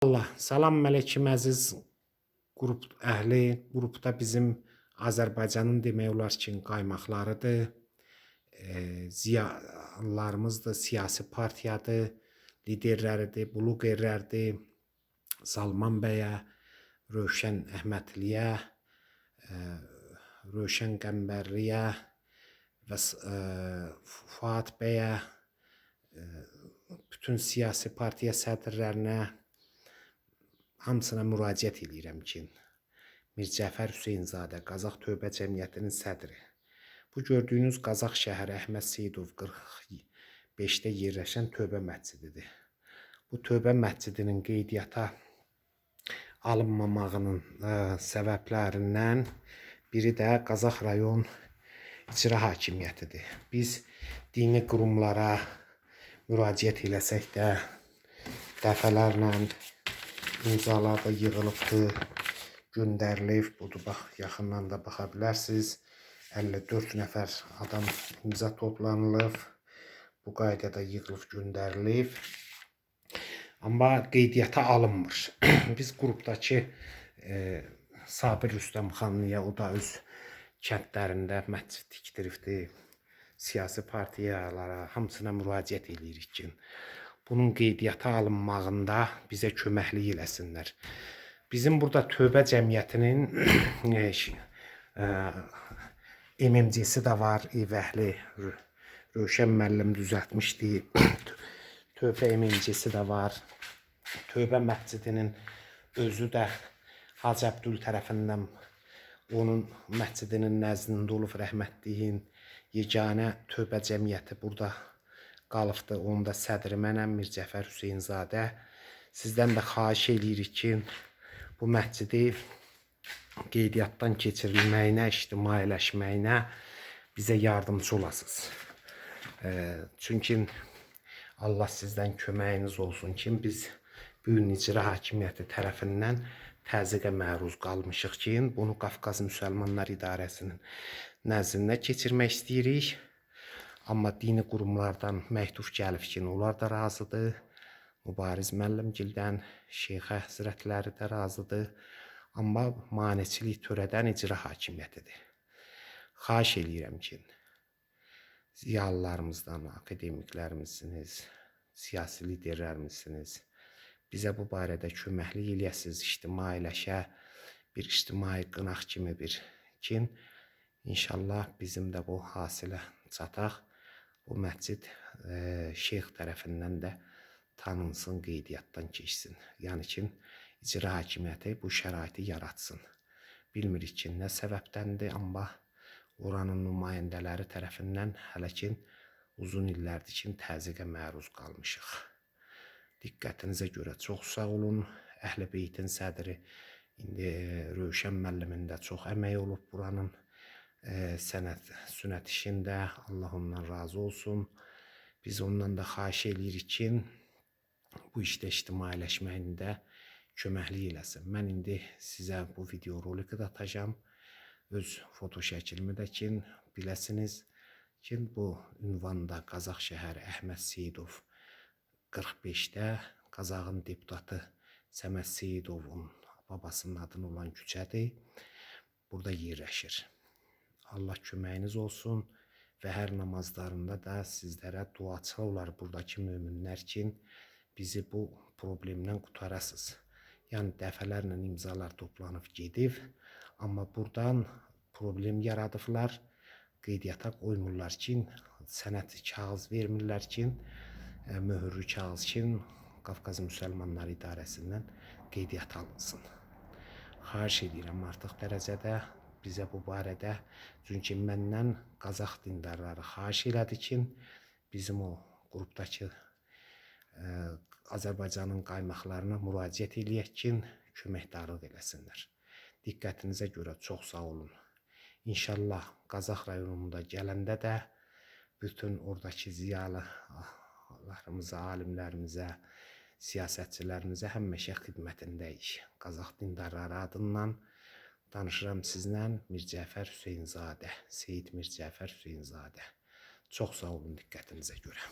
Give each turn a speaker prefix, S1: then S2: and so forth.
S1: Allah, salam mələkəm əziz qrup əhli. Qrupda bizim Azərbaycanın demək olar ki, qaymaqlarıdır. E, ziyalılarımızdır, siyasi partiyadır, liderləridir, blogerlərdir. Salman bəyə, Rövşən Əhmədliyə, e, Rövşən Qəmbərliyə və e, Fuad bəyə, e, bütün siyasi partiya sədrlərinə hamısına müraciət edirəm ki, Mircəfər Hüseynzadə Qazax Tövbə Cəmiyyətinin sədri. Bu gördüyünüz Qazax şəhəri Əhməd Seyidov 45-də yerləşən Tövbə məscididir. Bu Tövbə məscidinin qeydiyyata alınmamağının ə, səbəblərindən biri də Qazax rayon icra hakimiyyətidir. Biz dini qurumlara müraciət eləsək də dəfələrlə imzalar da yığılıbdır, göndərilib. Budur bax, yaxından da baxa bilərsiniz. 54 nəfər adam imza toplanılıb. Bu qaydada yığılıb göndərilib. Amma qeydiyyata alınmır. Biz qrupdakı e, Sabir Rüstəmxanlıya o da öz kəndlərində məscid tikdiribdi. Siyasi partiyalara hamısına müraciət eləyirik ki, bunun qeydiyyata alınmağında bizə köməklik eləsinlər. Bizim burada Tövbə Cəmiyyətinin e, e, MMC-si də var, İvəhli Rövşən müəllim düzəltmişdi. Tövbə MMC-si də var. Tövbə məscidinin özü də Hacı Əbdül tərəfindən onun məscidinin nəzdində olub rəhmətliyin yeganə Tövbə Cəmiyyəti burada qalıbdı. Onun da sədri mənəm Mircəfər Hüseynzadə. Sizdən də xahiş eləyirik ki, bu məscidi qeydiyyatdan keçirilməyinə, ictimailəşməyinə bizə yardımcı olasınız. E, çünki Allah sizdən köməyiniz olsun ki, biz bu gün icra hakimiyyəti tərəfindən təzyiqə məruz qalmışıq ki, bunu Qafqaz Müsəlmanlar İdarəsinin nəzdində keçirmək istəyirik. Amma dini qurumlardan məktub gəlib ki, onlar da razıdır. Mübariz müəllimgildən Şeyx Həzrətləri də razıdır. Amma maneçilik törədən icra hakimiyyətidir. Xahiş eləyirəm ki, ziyalılarımızdan, akademiklərimizsiniz, siyasi liderlərimizsiniz. Bizə bu barədə köməklik eləyəsiniz, ictimailəşə, bir ictimai qınaq kimi bir kin. İnşallah bizim də bu hasilə çataq bu məscid e, şeyx tərəfindən də tanınsın, qeydiyyatdan keçsin. Yəni ki, icra hakimiyyəti bu şəraiti yaratsın. Bilmirik ki, nə səbəbdəndir, amma oranın nümayəndələri tərəfindən hələ ki uzun illərdir ki, təzyiqə məruz qalmışıq. Diqqətinizə görə çox sağ olun. Əhl-i Beytin sədri indi Rövşən müəllimin də çox əməyi olub buranın e, sənət, sünət işində. Allah ondan razı olsun. Biz ondan da eləyirik ki, bu işdə ictimailəşməyində köməklik eləsin. Mən indi sizə bu video roliki də atacağam. Öz foto şəklimi də ki, biləsiniz ki, bu ünvanda Qazax şəhəri Əhməd Seyidov 45-də Qazağın deputatı Səməd Seyidovun babasının adını olan küçədir. Burada yerləşir. Allah köməyiniz olsun və hər namazlarında da sizlərə duaçı olar buradakı möminlər ki, bizi bu problemdən qutarasınız. Yəni dəfələrlə imzalar toplanıb gedib, amma burdan problem yaradıblar. Qeydiyyata qoymurlar ki, sənəd kağız vermirlər ki, e, möhürlü kağız ki, Qafqaz Müsəlmanları İdarəsindən qeydiyyat alınsın. Xahiş edirəm artıq dərəcədə bizə bu barədə çünki məndən Qazax dindarları xahiş elədi ki, bizim o qrupdakı ə, e, Azərbaycanın qaymaqlarına müraciət eləyək ki, köməkdarlıq eləsinlər. Diqqətinizə görə çox sağ olun. İnşallah Qazax rayonunda gələndə də bütün oradakı ziyalılarımıza, alimlərimizə, siyasətçilərimizə həmişə xidmətindəyik. Qazax dindarları adından Danışıram sizlə Mircəfər Hüseynzadə, Seyid Mircəfər Hüseynzadə. Çox sağ olun diqqətinizə görə.